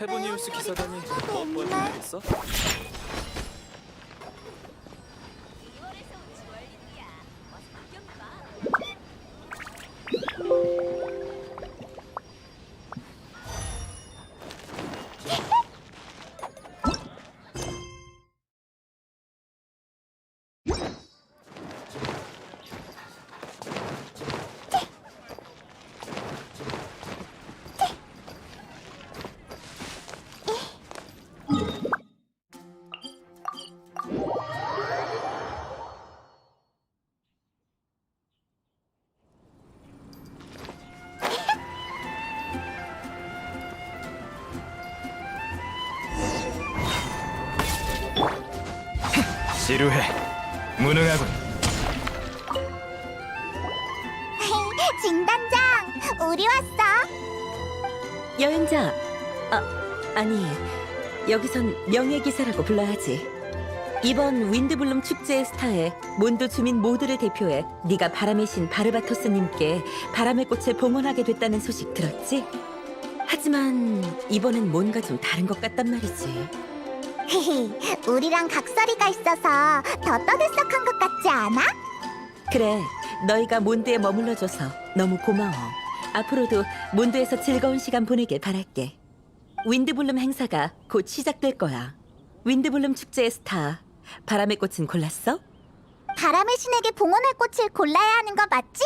페보니우스 기사단이 무엇보다 중요했어? 지루해. 무능하군. 진단장, 우리 왔어. 여행자. 아, 아니. 여기선 명예기사라고 불러야지. 이번 윈드블룸 축제의 스타에 몬드 주민 모두를 대표해 네가 바람의 신 바르바토스님께 바람의 꽃을 봉헌하게 됐다는 소식 들었지? 하지만 이번엔 뭔가 좀 다른 것 같단 말이지. 우리랑 각설이가 있어서 더 떠들썩한 것 같지 않아? 그래, 너희가 몬드에 머물러줘서 너무 고마워. 앞으로도 몬드에서 즐거운 시간 보내길 바랄게. 윈드블룸 행사가 곧 시작될 거야. 윈드블룸 축제의 스타, 바람의 꽃은 골랐어? 바람의 신에게 봉헌할 꽃을 골라야 하는 거 맞지?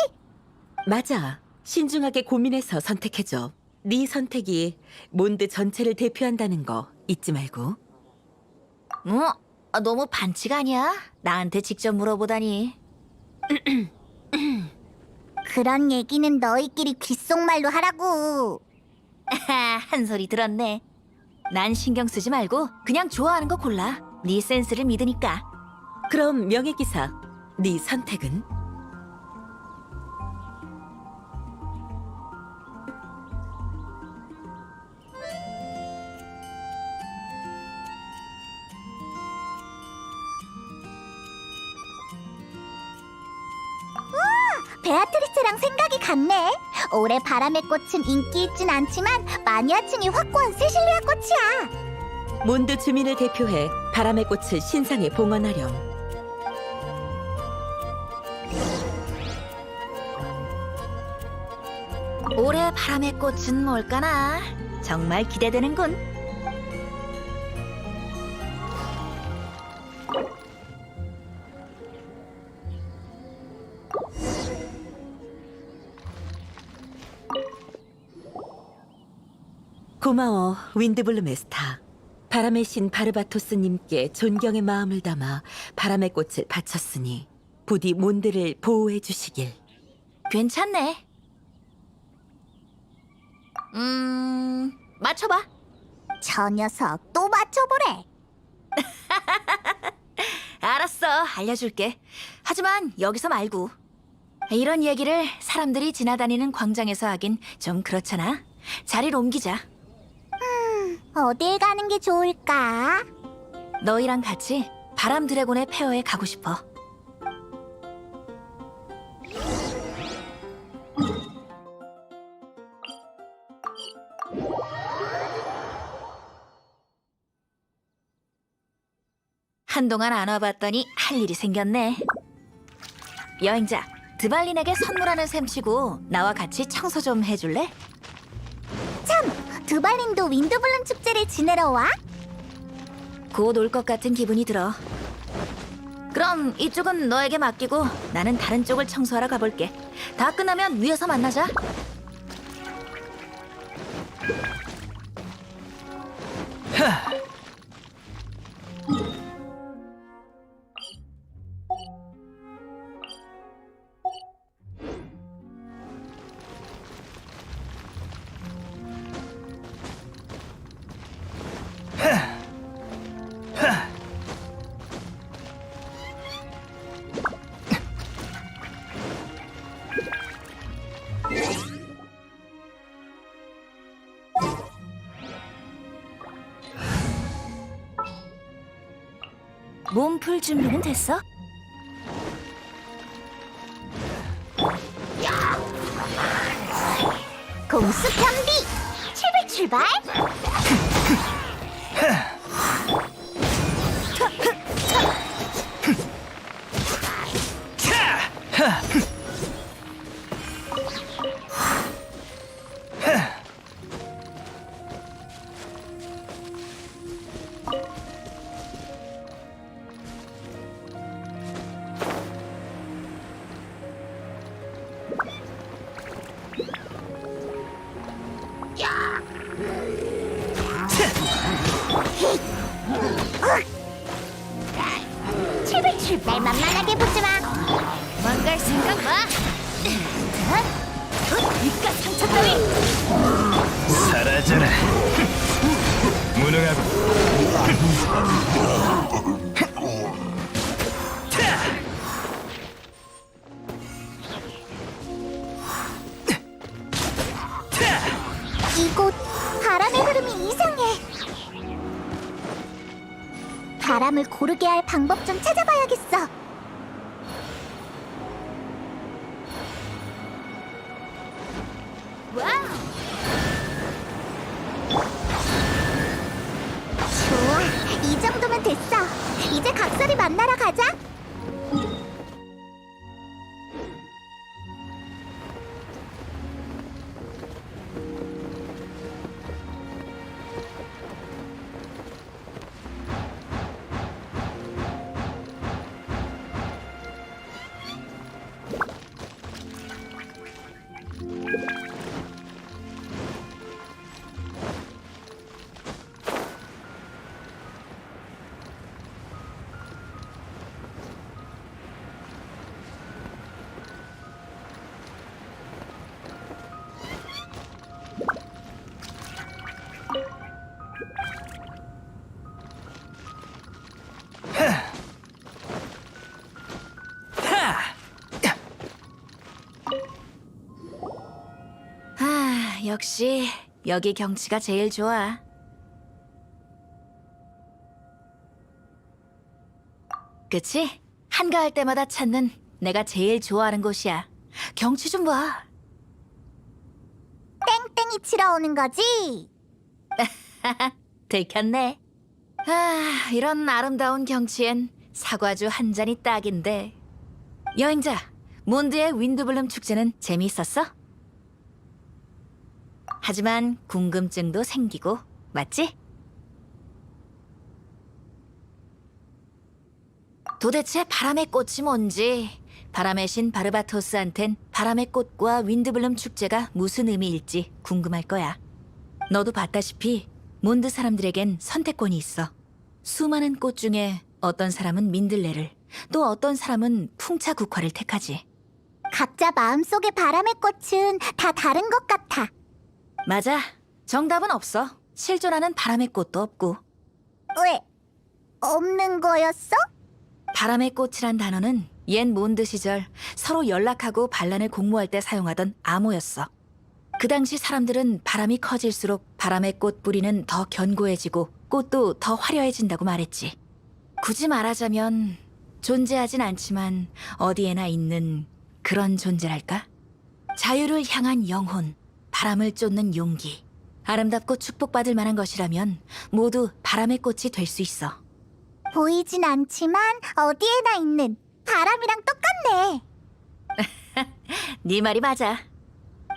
맞아. 신중하게 고민해서 선택해줘. 네 선택이 몬드 전체를 대표한다는 거 잊지 말고. 뭐? 아, 너무 반칙 아니야? 나한테 직접 물어보다니. 그런 얘기는 너희끼리 귓속말로 하라고. 한 소리 들었네. 난 신경 쓰지 말고 그냥 좋아하는 거 골라. 네 센스를 믿으니까. 그럼 명예 기사, 네 선택은? 베아트리스랑 생각이 같네. 올해 바람의 꽃은 인기 있진 않지만 마니아층이 확고한 세실리아 꽃이야. 몬드 주민을 대표해 바람의 꽃을 신상에 봉헌하렴. 올해 바람의 꽃은 뭘까나? 정말 기대되는군. 고마워, 윈드블룸의 스타. 바람의 신 바르바토스님께 존경의 마음을 담아 바람의 꽃을 바쳤으니 부디 몬드를 보호해 주시길. 괜찮네. 음, 맞춰봐. 저 녀석 또 맞춰보래. 알았어, 알려줄게. 하지만 여기서 말고. 이런 얘기를 사람들이 지나다니는 광장에서 하긴 좀 그렇잖아. 자리를 옮기자. 어딜 가는 게 좋을까? 너희랑 같이 바람 드래곤의 페어에 가고 싶어. 한동안 안 와봤더니 할 일이 생겼네. 여행자, 드발린에게 선물하는 셈 치고 나와 같이 청소 좀 해줄래? 드발린도 윈드블룸 축제를 지내러 와? 곧 올 것 같은 기분이 들어. 그럼 이쪽은 너에게 맡기고 나는 다른 쪽을 청소하러 가볼게. 다 끝나면 위에서 만나자. 몸 풀 준비는 됐어? 공수 편비 출발 출발. 출발 망갈 생각 마. 입가 상처 따위. 사라져라. 무능하고 이곳 바람의 흐름이 이상해. 바람을 고르게 할 방법 좀 찾아봐야겠어. 좋아, 이 정도면 됐어. 이제 각설이 만나러 가자. 역시 여기 경치가 제일 좋아. 그치? 한가할 때마다 찾는 내가 제일 좋아하는 곳이야. 경치 좀 봐. 땡땡이 치러 오는 거지? 들켰네. 아, 이런 아름다운 경치엔 사과주 한 잔이 딱인데. 여행자, 몬드의 윈드블룸 축제는 재미있었어? 하지만 궁금증도 생기고, 맞지? 도대체 바람의 꽃이 뭔지, 바람의 신 바르바토스한텐 바람의 꽃과 윈드블룸 축제가 무슨 의미일지 궁금할 거야. 너도 봤다시피 몬드 사람들에겐 선택권이 있어. 수많은 꽃 중에 어떤 사람은 민들레를, 또 어떤 사람은 풍차 국화를 택하지. 각자 마음속의 바람의 꽃은 다 다른 것 같아. 맞아. 정답은 없어. 실존하는 바람의 꽃도 없고. 왜? 없는 거였어? 바람의 꽃이란 단어는 옛 몬드 시절 서로 연락하고 반란을 공모할 때 사용하던 암호였어. 그 당시 사람들은 바람이 커질수록 바람의 꽃 뿌리는 더 견고해지고 꽃도 더 화려해진다고 말했지. 굳이 말하자면 존재하진 않지만 어디에나 있는 그런 존재랄까? 자유를 향한 영혼, 바람을 쫓는 용기. 아름답고 축복받을 만한 것이라면 모두 바람의 꽃이 될 수 있어. 보이진 않지만 어디에나 있는 바람이랑 똑같네. 네 말이 맞아.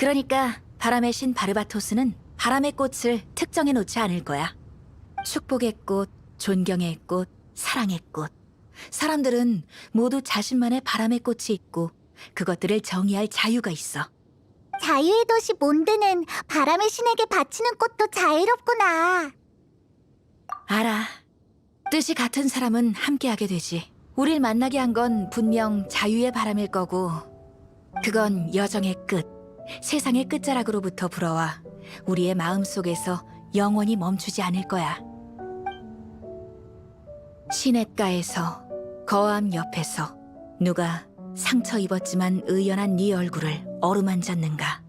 그러니까 바람의 신 바르바토스는 바람의 꽃을 특정해 놓지 않을 거야. 축복의 꽃, 존경의 꽃, 사랑의 꽃. 사람들은 모두 자신만의 바람의 꽃이 있고 그것들을 정의할 자유가 있어. 자유의 도시 몬드는 바람의 신에게 바치는 꽃도 자유롭구나. 알아. 뜻이 같은 사람은 함께하게 되지. 우릴 만나게 한 건 분명 자유의 바람일 거고, 그건 여정의 끝, 세상의 끝자락으로부터 불어와 우리의 마음 속에서 영원히 멈추지 않을 거야. 시냇가에서 거암 옆에서 누가 상처 입었지만 의연한 네 얼굴을 어루만졌는가?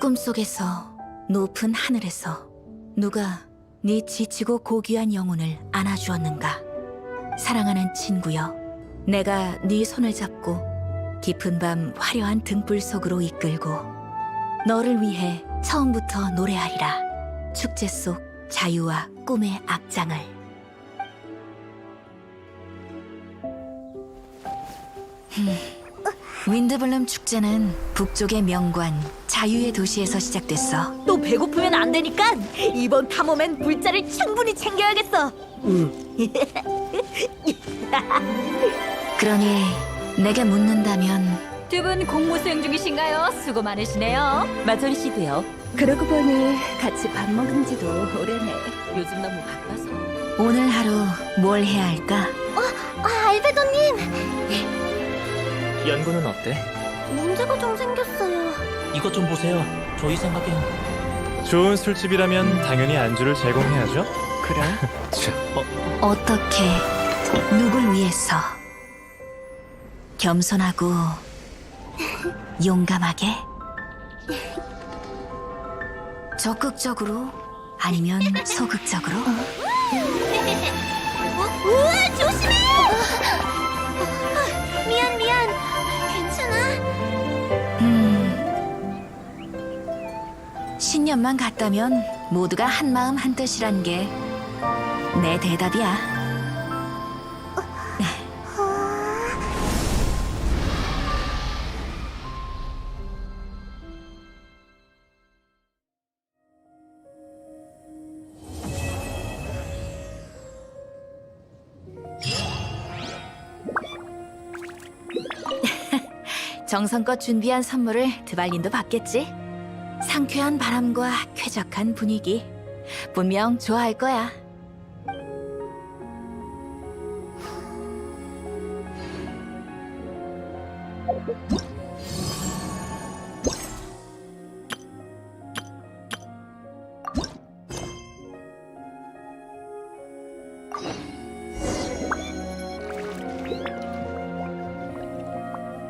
꿈속에서 높은 하늘에서 누가 네 지치고 고귀한 영혼을 안아주었는가? 사랑하는 친구여, 내가 네 손을 잡고 깊은 밤 화려한 등불 속으로 이끌고 너를 위해 처음부터 노래하리라. 축제 속 자유와 꿈의 악장을. 윈드블룸 축제는 북쪽의 명관 자유의 도시에서 시작됐어. 또 배고프면 안 되니까 이번 탐험엔 물자를 충분히 챙겨야겠어. 그러니 내게 묻는다면 두 분 공모 수행 중이신가요? 수고 많으시네요. 마전 씨도요. 그러고 보니 같이 밥 먹은 지도 오래네. 요즘 너무 바빠서. 오늘 하루 뭘 해야 할까? 아, 알베도님, 연구는 어때? 문제가 좀 생겼어요. 이것 좀 보세요. 저희 생각엔 좋은 술집이라면 당연히 안주를 제공해야죠. 그래? 어떻게 누굴 위해서 겸손하고 용감하게 적극적으로 아니면 소극적으로 우와, 조심해! 신념만 같다면 모두가 한 마음 한 뜻이란 게 내 대답이야. 정성껏 준비한 선물을 드발린도 받겠지? 상쾌한 바람과 쾌적한 분위기. 분명 좋아할 거야.